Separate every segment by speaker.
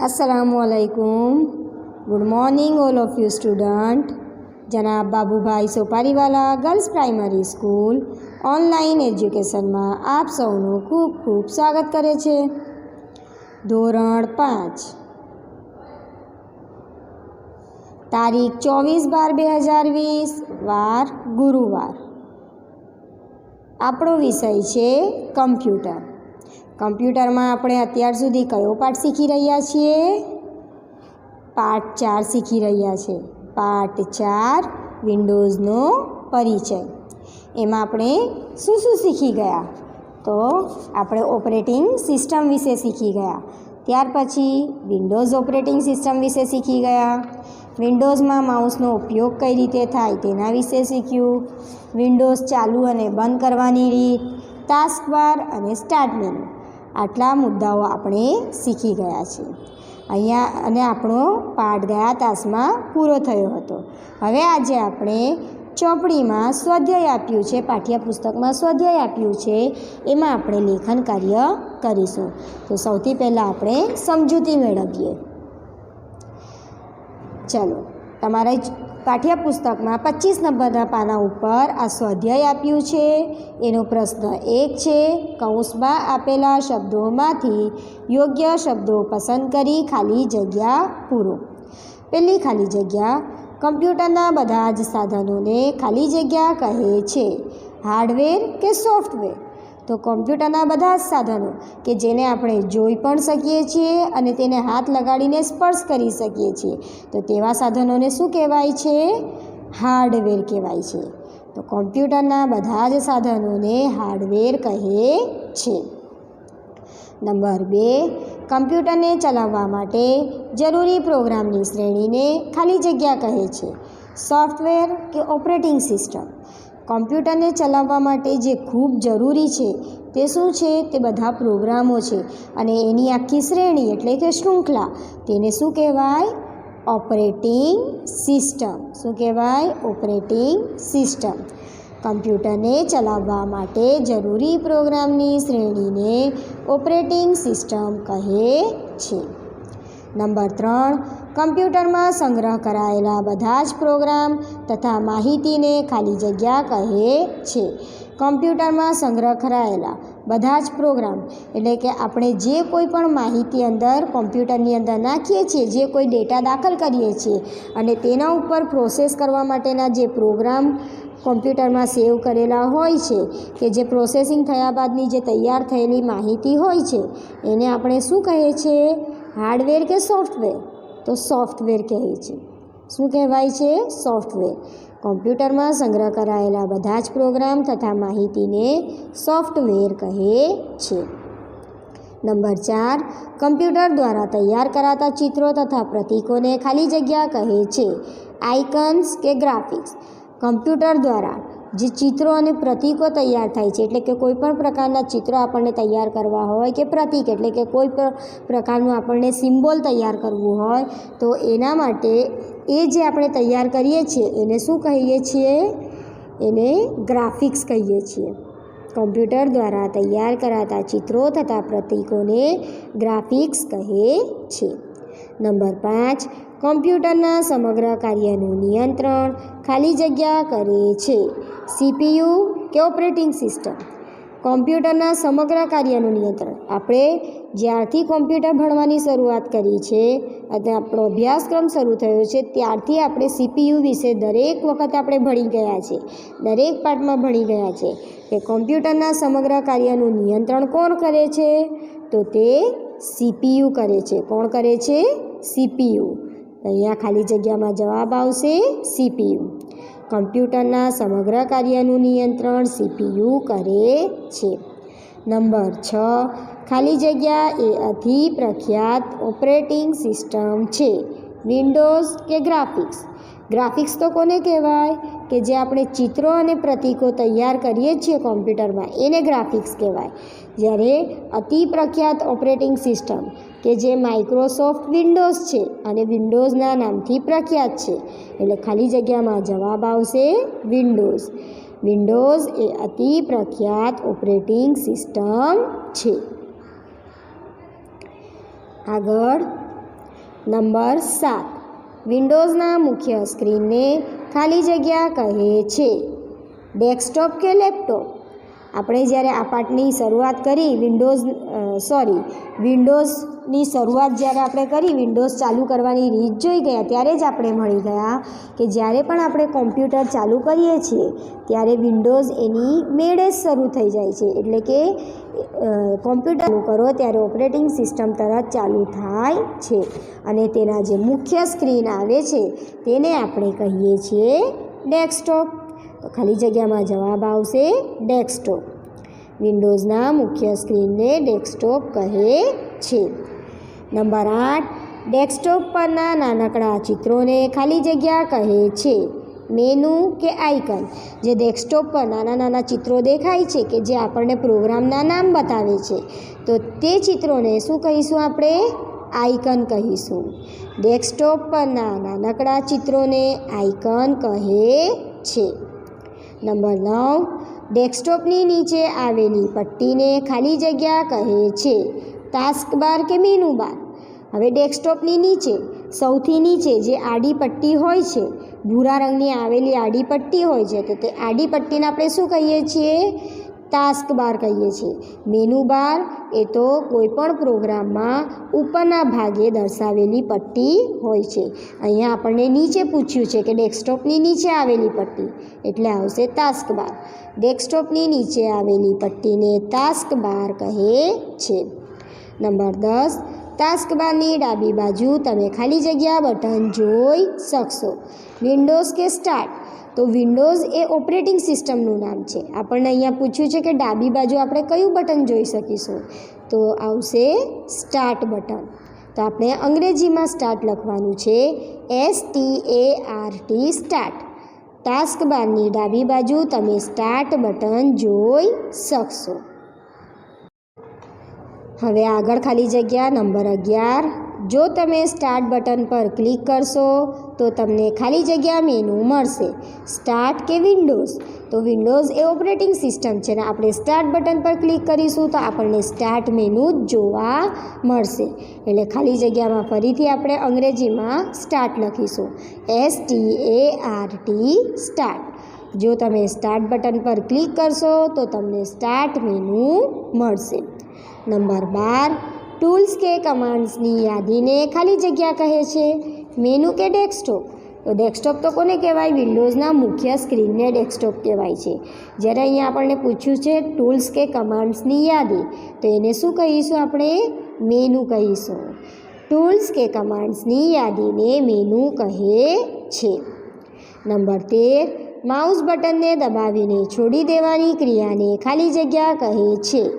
Speaker 1: असलकुम good morning all of you student જનાબ Babubhai Sopariwala girls primary school online એજ્યુકેશનમાં આપ સૌનું ખૂબ ખૂબ સ્વાગત કરે છે ધોરણ પાંચ તારીખ ચોવીસ બાર બે હજાર વીસ વાર ગુરુવાર આપણો વિષય છે કમ્પ્યુટર કમ્પ્યુટરમાં આપણે અત્યાર સુધી કયો પાઠ શીખી રહ્યા છીએ? પાઠ ચાર શીખી રહ્યા છે. પાઠ ચાર, વિન્ડોઝનો પરિચય. એમાં આપણે શું શું શીખી ગયા? તો આપણે ઓપરેટિંગ સિસ્ટમ વિશે શીખી ગયા. ત્યાર પછી વિન્ડોઝ ઓપરેટિંગ સિસ્ટમ વિશે શીખી ગયા. વિન્ડોઝમાં માઉસનો ઉપયોગ કઈ રીતે થાય તેના વિશે શીખ્યું. વિન્ડોઝ ચાલુ અને બંધ કરવાની રીત ટાસ્ક બાર અને સ્ટાર્ટ મેનુ આટલા મુદ્દાઓ આપણે શીખી ગયા છે અહીંયા અને આપણો પાઠ ગયા તાસમાં પૂરો થયો હતો. હવે આજે આપણે ચોપડીમાં સ્વાધ્યાય આપ્યું છે, પાઠ્યપુસ્તકમાં સ્વાધ્યાય આપ્યું છે, એમાં આપણે લેખન કાર્ય કરીશું. તો સૌથી પહેલાં આપણે સમજૂતી મેળવીએ. ચાલો, તમારા પાઠ્યપુસ્તકમાં પચીસ નંબરના પાના ઉપર આ સ્વાધ્યાય આપ્યું છે. એનો પ્રશ્ન એક છે, કૌંસમાં આપેલા શબ્દોમાંથી યોગ્ય શબ્દો પસંદ કરી ખાલી જગ્યા પૂરો. પહેલી ખાલી જગ્યા, કમ્પ્યુટરના બધા જ સાધનોને ખાલી જગ્યા કહે છે. હાર્ડવેર કે સોફ્ટવેર? તો કોમ્પ્યુટરના બધા જ સાધનો કે જેને આપણે જોઈ પણ શકીએ છીએ અને તેને હાથ લગાડીને સ્પર્શ કરી શકીએ છીએ. તો તેવા સાધનોને શું કહેવાય છે? હાર્ડવેર કહેવાય છે. તો કોમ્પ્યુટરના બધા જ સાધનોને હાર્ડવેર કહે છે. નંબર બે, કમ્પ્યુટરને ચલાવવા માટે જરૂરી પ્રોગ્રામની શ્રેણીને ખાલી જગ્યા કહે છે. સોફ્ટવેર કે ઓપરેટિંગ સિસ્ટમ? કોમ્પ્યુટરને ચલાવવા માટે જે ખૂબ જરૂરી છે તે શું છે? તે બધા પ્રોગ્રામો છે. અને એની આખી શ્રેણી એટલે કે શૃંખલા, તેને શું કહેવાય? Operating system. શું કહેવાય? Operating system. કમ્પ્યુટરને ચલાવવા માટે જરૂરી પ્રોગ્રામની શ્રેણીને ઓપરેટિંગ સિસ્ટમ કહે છે. નંબર ત્રણ કમ્પ્યુટરમાં સંગ્રહ કરાયેલા બધા જ પ્રોગ્રામ તથા માહિતીને ખાલી જગ્યા કહે છે. કમ્પ્યુટરમાં સંગ્રહ કરાયેલા બધા જ પ્રોગ્રામ એટલે કે આપણે જે કોઈ પણ માહિતી અંદર કોમ્પ્યુટરની અંદર નાખીએ છીએ, જે કોઈ ડેટા દાખલ કરીએ છીએ અને તેના ઉપર પ્રોસેસ કરવા માટેના જે પ્રોગ્રામ કોમ્પ્યુટરમાં સેવ કરેલા હોય છે કે જે પ્રોસેસિંગ થયા બાદની જે તૈયાર થયેલી માહિતી હોય છે, એને આપણે શું કહીએ છીએ? હાર્ડવેર કે સોફ્ટવેર? તો સોફ્ટવેર કહે છે. શું કહેવાય છે? સોફ્ટવેર. કોમ્પ્યુટરમાં સંગ્રહ કરાયેલા બધા જ પ્રોગ્રામ તથા માહિતીને સોફ્ટવેર કહે છે. નંબર ચાર, કમ્પ્યુટર દ્વારા તૈયાર કરાતા ચિત્રો તથા પ્રતીકોને ખાલી જગ્યા કહે છે. આઇકન્સ કે ગ્રાફિક્સ. કમ્પ્યુટર દ્વારા જે ચિત્રો અને પ્રતીકો તૈયાર થાય છે, એટલે કે કોઈ પણ પ્રકારના ચિત્રો આપણને તૈયાર કરવા હોય કે પ્રતીક, એટલે કે કોઈ પણ પ્રકારનું આપણને સિમ્બોલ તૈયાર કરવું હોય, તો એના માટે એ જે આપણે તૈયાર કરીએ છીએ, એને શું કહીએ છીએ? એને ગ્રાફિક્સ કહીએ છીએ. કોમ્પ્યુટર દ્વારા તૈયાર કરાતા ચિત્રો તથા પ્રતીકોને ગ્રાફિક્સ કહે છે. નંબર પાંચ કોમ્પ્યુટરના સમગ્ર કાર્યનું નિયંત્રણ ખાલી જગ્યા કરે છે. સીપીયુ કે ઓપરેટિંગ સિસ્ટમ? કોમ્પ્યુટરના સમગ્ર કાર્યનું નિયંત્રણ. આપણે જ્યારથી કોમ્પ્યુટર ભણવાની શરૂઆત કરી છે અને આપણો અભ્યાસક્રમ શરૂ થયો છે, ત્યારથી આપણે સીપીયુ વિશે દરેક વખત આપણે ભણી ગયા છે. દરેક પાઠમાં ભણી ગયા છે કે કોમ્પ્યુટરના સમગ્ર કાર્યનું નિયંત્રણ કોણ કરે છે? તો તે સીપીયુ કરે છે. કોણ કરે છે? સીપીયુ અહીંયા ખાલી જગ્યામાં જવાબ આવશે સીપીયુ. કમ્પ્યુટરના સમગ્ર કાર્યનું નિયંત્રણ સીપીયુ કરે છે. નંબર છ, ખાલી જગ્યા એ અતિ પ્રખ્યાત ઓપરેટિંગ સિસ્ટમ છે. વિન્ડોઝ કે ગ્રાફિક્સ? ગ્રાફિક્સ તો કોને કહેવાય? કે જે આપણે ચિત્રો અને પ્રતીકો તૈયાર કરીએ છીએ કોમ્પ્યુટરમાં, એને ગ્રાફિક્સ કહેવાય. જ્યારે અતિ પ્રખ્યાત ઓપરેટિંગ સિસ્ટમ કે જે માઇક્રોસોફ્ટ વિન્ડોઝ છે અને વિન્ડોઝના નામથી પ્રખ્યાત છે. એટલે ખાલી જગ્યામાં જવાબ આવશે વિન્ડોઝ વિન્ડોઝ એ અતિ પ્રખ્યાત ઓપરેટિંગ સિસ્ટમ છે. આગળ, નંબર સાત. વિન્ડોઝના મુખ્ય સ્ક્રીનને ખાલી જગ્યા કહે છે. ડેસ્કટોપ કે લેપટોપ આપણે જ્યારે આ પાઠની શરૂઆત કરી વિન્ડોઝ સોરી વિન્ડોઝની શરૂઆત જ્યારે આપણે કરી વિન્ડોઝ ચાલુ કરવાની રીત જોઈ ગયા, ત્યારે જ આપણે મળી ગયા કે જ્યારે પણ આપણે કોમ્પ્યુટર ચાલુ કરીએ છીએ, ત્યારે વિન્ડોઝ એની મેળે જ શરૂ થઈ જાય છે. એટલે કે કોમ્પ્યુટર ચાલુ કરો ત્યારે ઓપરેટિંગ સિસ્ટમ તરત ચાલુ થાય છે અને તેના જે મુખ્ય સ્ક્રીન આવે છે, તેને આપણે કહીએ છીએ ડેસ્કટોપ. ખાલી જગ્યામાં જવાબ આવશે ડેસ્કટોપ. વિન્ડોઝના મુખ્ય સ્ક્રીનને ડેસ્કટોપ કહે છે. નંબર આઠ, ડેસ્કટોપ પરના નાનકડા ચિત્રોને ખાલી જગ્યા કહે છે. મેનુ કે આઇકન, જે ડેસ્કટોપ પર નાના નાના ચિત્રો દેખાય છે કે જે આપણને પ્રોગ્રામના નામ બતાવે છે. તો તે ચિત્રોને શું કહીશું આપણે? આઇકન કહીશું. ડેસ્કટોપ પરના નાનકડા ચિત્રોને આઇકન કહે છે. નંબર નવ, ડેસ્કટોપની નીચે આવેલી પટ્ટીને ખાલી જગ્યા કહે છે ટાસ્ક બાર કે મેનુ બાર હવે ડેસ્કટોપની નીચે, સૌથી નીચે જે આડી પટ્ટી હોય છે, ભૂરા રંગની આવેલી આડી પટ્ટી હોય છે, તો તે આડી પટ્ટીને આપણે શું કહીએ છીએ? ટાસ્ક બાર કહીએ છીએ. મેનુ બાર એ તો કોઈપણ પ્રોગ્રામમાં ઉપરના ભાગે દર્શાવેલી પટ્ટી હોય છે. અહીંયા આપણને નીચે પૂછ્યું છે કે ડેસ્કટોપની નીચે આવેલી પટ્ટી, એટલે આવશે ટાસ્ક બાર ડેસ્કટોપની નીચે આવેલી પટ્ટીને ટાસ્ક બાર કહે છે. નંબર દસ ટાસ્ક બારની ડાબી બાજુ તમે ખાલી જગ્યા બટન જોઈ શકશો. વિન્ડોઝ કે સ્ટાર્ટ? તો વિન્ડોઝ એ ઓપરેટિંગ સિસ્ટમનું નામ છે. આપણને અહીંયા પૂછ્યું છે કે ડાબી બાજુ આપણે કયું બટન જોઈ શકીશું? તો આવશે સ્ટાર્ટ બટન. તો આપણે અંગ્રેજીમાં સ્ટાર્ટ લખવાનું છે S T A R T start. Task બારની ડાબી બાજુ તમે સ્ટાર્ટ બટન જોઈ શકશો. હવે આગળ ખાલી જગ્યા નંબર અગિયાર. જો તમે સ્ટાર્ટ બટન પર ક્લિક કરશો, તો તમને ખાલી જગ્યા મેનુ મળશે. સ્ટાર્ટ કે વિન્ડોઝ તો વિન્ડોઝ એ ઓપરેટિંગ સિસ્ટમ છે ને આપણે સ્ટાર્ટ બટન પર ક્લિક કરીશું તો આપણને સ્ટાર્ટ મેનુ જોવા મળશે. એટલે ખાલી જગ્યામાં ફરીથી આપણે અંગ્રેજીમાં સ્ટાર્ટ લખીશું. S T A R T start જો તમે સ્ટાર્ટ બટન પર ક્લિક કરશો તો તમને સ્ટાર્ટ મેનુ મળશે. નંબર બાર ટૂલ્સ કે કમાન્ડ્સની યાદીને ખાલી જગ્યા કહે છે. મેનુ કે ડેસ્કટોપ તો ડેસ્કટોપ તો કોને કહેવાય? વિન્ડોઝના મુખ્ય સ્ક્રીનને ડેસ્કટોપ કહેવાય છે. જ્યારે અહીંયા આપણને પૂછ્યું છે ટૂલ્સ કે કમાન્ડ્સની યાદી, તો એને શું કહીશું આપણે? મેનુ કહીશું. ટૂલ્સ કે કમાન્ડ્સની યાદીને મેનુ કહે છે. નંબર તેર માઉસ બટનને દબાવીને છોડી દેવાની ક્રિયાને ખાલી જગ્યા કહે છે.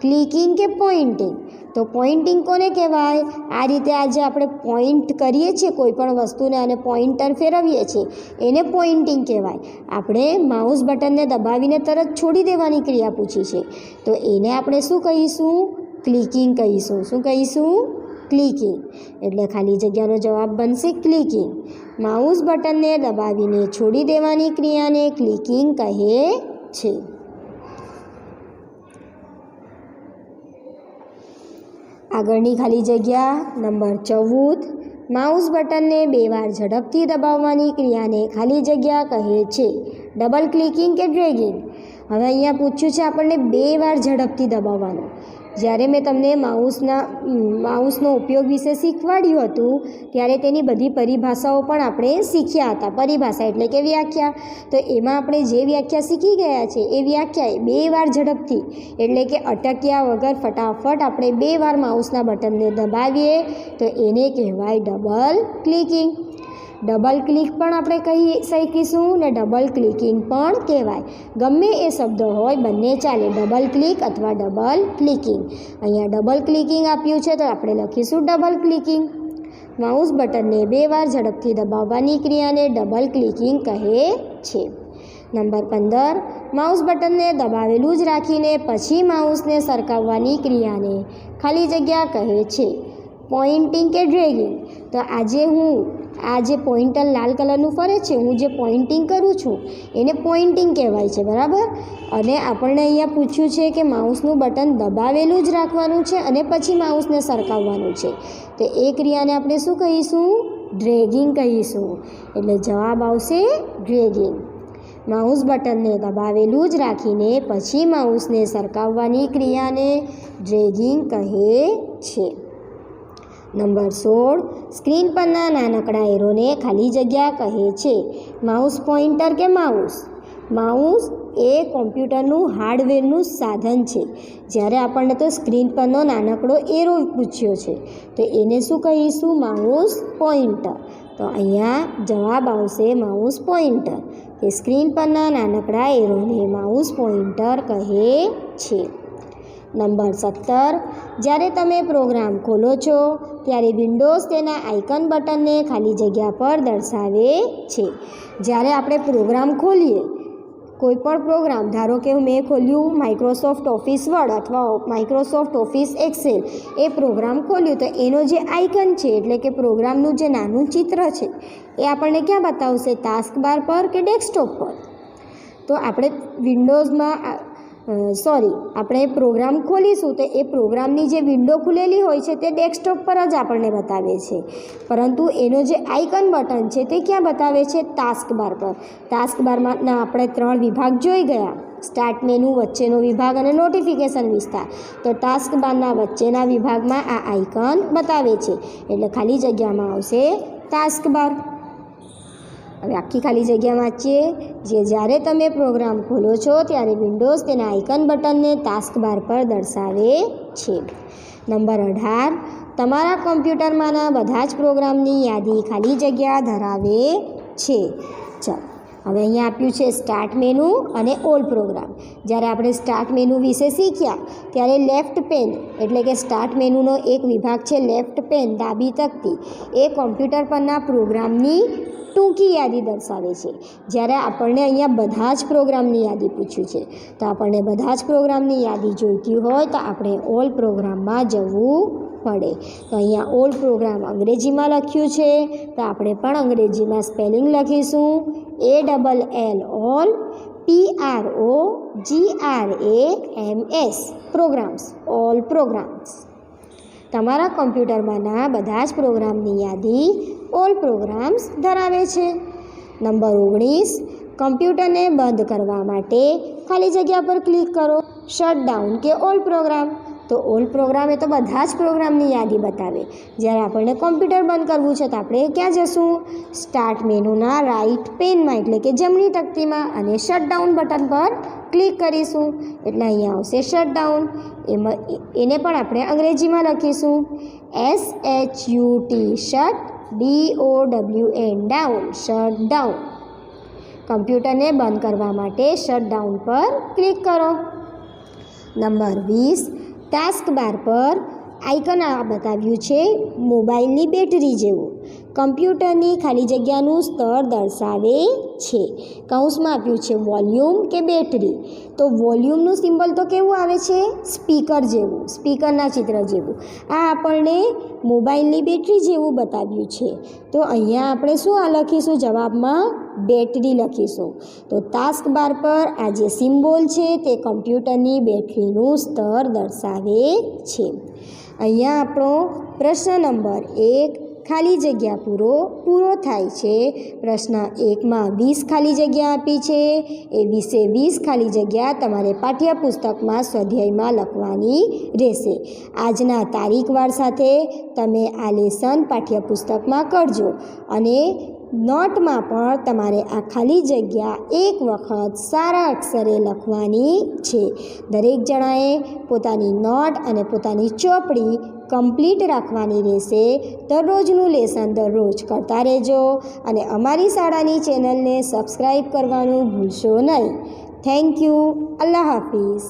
Speaker 1: ક્લિકિંગ કે પોઇન્ટિંગ? તો પોઇન્ટિંગ કોને કહેવાય? આ રીતે આજે આપણે પોઇન્ટ કરીએ છીએ કોઈ પણ વસ્તુને અને પોઇન્ટર ફેરવીએ છીએ. એને પોઇન્ટિંગ કહેવાય. આપણે માઉસ બટનને દબાવીને તરત છોડી દેવાની ક્રિયા પૂછી છે. તો એને આપણે શું કહીશું? ક્લિકિંગ કહીશું. શું કહીશું? ક્લિકિંગ. એટલે ખાલી જગ્યાનો જવાબ બનશે ક્લિકિંગ. માઉસ બટનને દબાવીને છોડી દેવાની ક્રિયાને ક્લિકિંગ કહે છે. આગળની ખાલી જગ્યા નંબર ચૌદ. માઉસ બટનને બે વાર ઝડપથી દબાવવાની ક્રિયાને ખાલી જગ્યા કહે છે. ડબલ ક્લિકિંગ કે ડ્રેગિંગ? હવે અહીંયા પૂછ્યું છે આપણને બે વાર ઝડપથી દબાવવાનું. જ્યારે મેં તમને માઉસના માઉસનો ઉપયોગ વિશે શીખવાડ્યું હતું, ત્યારે તેની બધી પરિભાષાઓ પણ આપણે શીખ્યા હતા. પરિભાષા એટલે કે વ્યાખ્યા. તો એમાં આપણે જે વ્યાખ્યા શીખી ગયા છે, એ વ્યાખ્યાએ બે વાર ઝડપથી, એટલે કે અટક્યા વગર ફટાફટ આપણે બે વાર માઉસના બટનને દબાવીએ, તો એને કહેવાય ડબલ ક્લિકિંગ. ડબલ ક્લિક પણ આપણે કહી શકીશું ને ડબલ ક્લિકિંગ પણ કહેવાય. ગમે એ શબ્દ હોય, બંને ચાલે. ડબલ ક્લિક અથવા ડબલ ક્લિકિંગ અહીંયા ડબલ ક્લિકિંગ આપ્યું છે તો આપણે લખીશું ડબલ ક્લિકિંગ માઉસ બટનને બે વાર ઝડપથી દબાવવાની ક્રિયાને ડબલ ક્લિકિંગ કહે છે. નંબર પંદર. માઉસ બટનને દબાવેલું જ રાખીને પછી માઉસને સરકાવવાની ક્રિયાને ખાલી જગ્યા કહે છે. પોઇન્ટિંગ કે ડ્રેગિંગ તો આજે હું આ જે પોઈન્ટર લાલ કલરનું ફરે છે, હું જે પોઇન્ટિંગ કરું છું, એને પોઇન્ટિંગ કહેવાય છે, બરાબર? અને આપણને અહીંયા પૂછ્યું છે કે માઉસનું બટન દબાવેલું જ રાખવાનું છે અને પછી માઉસને સરકાવવાનું છે. તો એ ક્રિયાને આપણે શું કહીશું? ડ્રેગિંગ કહીશું. એટલે જવાબ આવશે ડ્રેગિંગ. માઉસ બટનને દબાવેલું જ રાખીને પછી માઉસને સરકાવવાની ક્રિયાને ડ્રેગિંગ કહે છે. નંબર સોળ, સ્ક્રીન પરના નાનકડા એરોને ખાલી જગ્યા કહે છે. માઉસ પોઇન્ટર કે માઉસ? માઉસ એ કોમ્પ્યુટરનું હાર્ડવેરનું સાધન છે. જ્યારે આપણને તો સ્ક્રીન પરનો નાનકડો એરો પૂછ્યો છે, તો એને શું કહીશું? માઉસ પોઇન્ટર તો અહીંયા જવાબ આવશે માઉસ પોઇન્ટર કે સ્ક્રીન પરના નાનકડા એરોને માઉસ પોઇન્ટર કહે છે. નંબર સત્તર. જ્યારે તમે પ્રોગ્રામ ખોલો છો, ત્યારે વિન્ડોઝ તેના આઇકન બટનને ખાલી જગ્યા પર દર્શાવે છે. જ્યારે આપણે પ્રોગ્રામ ખોલીએ કોઈપણ પ્રોગ્રામ, ધારો કે મેં ખોલ્યું માઇક્રોસોફ્ટ ઓફિસ વર્ડ અથવા માઇક્રોસોફ્ટ ઓફિસ એક્સેલ એ પ્રોગ્રામ ખોલ્યું, તો એનો જે આઇકન છે, એટલે કે પ્રોગ્રામનું જે નાનું ચિત્ર છે, એ આપણને ક્યાં બતાવશે? ટાસ્ક બાર પર કે ડેસ્કટોપ પર? તો આપણે વિન્ડોઝમાં સોરી આપણે પ્રોગ્રામ ખોલીશું તો એ પ્રોગ્રામની જે વિન્ડો ખુલેલી હોય છે તે ડેસ્કટોપ પર જ આપણને બતાવે છે. પરંતુ એનો જે આઇકન બટન છે તે ક્યાં બતાવે છે? ટાસ્ક બાર પર. ટાસ્ક બારમાં આપણે ત્રણ વિભાગ જોઈ ગયા. સ્ટાર્ટ મેનુ વચ્ચેનો વિભાગ અને નોટિફિકેશન વિસ્તાર. તો ટાસ્ક બારના વચ્ચેના વિભાગમાં આ આઇકન બતાવે છે. એટલે ખાલી જગ્યામાં આવશે ટાસ્ક બાર હવે આખી ખાલી જગ્યા વાંચીએ. જે જ્યારે તમે પ્રોગ્રામ ખોલો છો ત્યારે વિન્ડોઝ તેના આઇકન બટનને ટાસ્ક બાર પર દર્શાવે છે. નંબર અઢાર, તમારા કોમ્પ્યુટરમાંના બધા જ પ્રોગ્રામની યાદી ખાલી જગ્યા ધરાવે છે. ચાલો, હવે અહીંયા આપ્યું છે સ્ટાર્ટ મેનુ અને ઓલ પ્રોગ્રામ જ્યારે આપણે સ્ટાર્ટ મેનુ વિશે શીખ્યા, ત્યારે લેફ્ટ પેન એટલે કે સ્ટાર્ટ મેનુનો એક વિભાગ છે લેફ્ટ પેન ડાબી તકતી. એ કોમ્પ્યુટર પરના પ્રોગ્રામની ટૂંકી યાદી દર્શાવે છે. જ્યારે આપણને અહીંયા બધા જ પ્રોગ્રામની યાદી પૂછ્યું છે, તો આપણને બધા જ પ્રોગ્રામની યાદી જોઈતી હોય તો આપણે ઓલ પ્રોગ્રામમાં જવું પડે. તો અહીંયા ઓલ પ્રોગ્રામ અંગ્રેજીમાં લખ્યું છે, તો આપણે પણ અંગ્રેજીમાં સ્પેલિંગ લખીશું A double L all P R O G R A M S programs, all programs. તમારા કોમ્પ્યુટરમાંના બધા જ પ્રોગ્રામની યાદી ઓલ પ્રોગ્રામ્સ ધરાવે છે. નંબર ઓગણીસ, કમ્પ્યુટરને બંધ કરવા માટે ખાલી જગ્યા પર ક્લિક કરો. શટડાઉન કે ઓલ પ્રોગ્રામ. તો ઓલ પ્રોગ્રામ એ તો બધા જ પ્રોગ્રામની યાદી બતાવે. જ્યારે આપણને કોમ્પ્યુટર બંધ કરવું છે તો આપણે ક્યાં જશું? સ્ટાર્ટ મેનુના રાઈટ પેનમાં એટલે કે જમણી તકતીમાં અને શટડાઉન બટન પર ક્લિક કરીશું. એટલે અહીંયા આવશે શટ ડાઉન એમાં એને પણ આપણે અંગ્રેજીમાં લખીશું. S H U T shut D O W N down shut down કમ્પ્યુટરને બંધ કરવા માટે શટ ડાઉન પર ક્લિક કરો. નંબર વીસ ટાસ્ક બાર પર આઇકન બતાવ્યું છે, મોબાઈલની બેટરી જેવું. કમ્પ્યુટરની ખાલી જગ્યાનું સ્તર દર્શાવે છે. કૌંસમાં આપ્યું છે વોલ્યુમ કે બેટરી. તો વોલ્યુમનું સિમ્બલ તો કેવું આવે છે? સ્પીકર જેવું, સ્પીકરના ચિત્ર જેવું. આ આપણને મોબાઈલની બેટરી જેવું બતાવ્યું છે. તો અહીંયા આપણે શું આ લખીશું? જવાબમાં બેટરી લખીશું. તો ટાસ્ક બાર પર આ જે સિમ્બોલ છે તે કમ્પ્યુટરની બેટરીનું સ્તર દર્શાવે છે. અહીંયા આપણો પ્રશ્ન નંબર એક ખાલી જગ્યા પૂરો પૂરો થાય છે. પ્રશ્ન એકમાં વીસ ખાલી જગ્યા આપી છે. એ વીસે વીસ ખાલી જગ્યા તમારે પાઠ્યપુસ્તકમાં સ્વાધ્યાયમાં લખવાની રહેશે. આજના તારીખવાર સાથે તમે આ લેસન પાઠ્યપુસ્તકમાં કરજો અને નોટમાં પણ તમારે આ ખાલી જગ્યા એક વખત સારા અક્ષરે લખવાની છે. દરેક જણાએ પોતાની નોટ અને પોતાની ચોપડી કમ્પ્લીટ રાખવાની રહેશે, દરરોજનું લેસન દરરોજ કરતા રહેજો અને અમારી શાળાની ચેનલને સબસ્ક્રાઈબ કરવાનું ભૂલશો નહીં. Thank you Allah Hafiz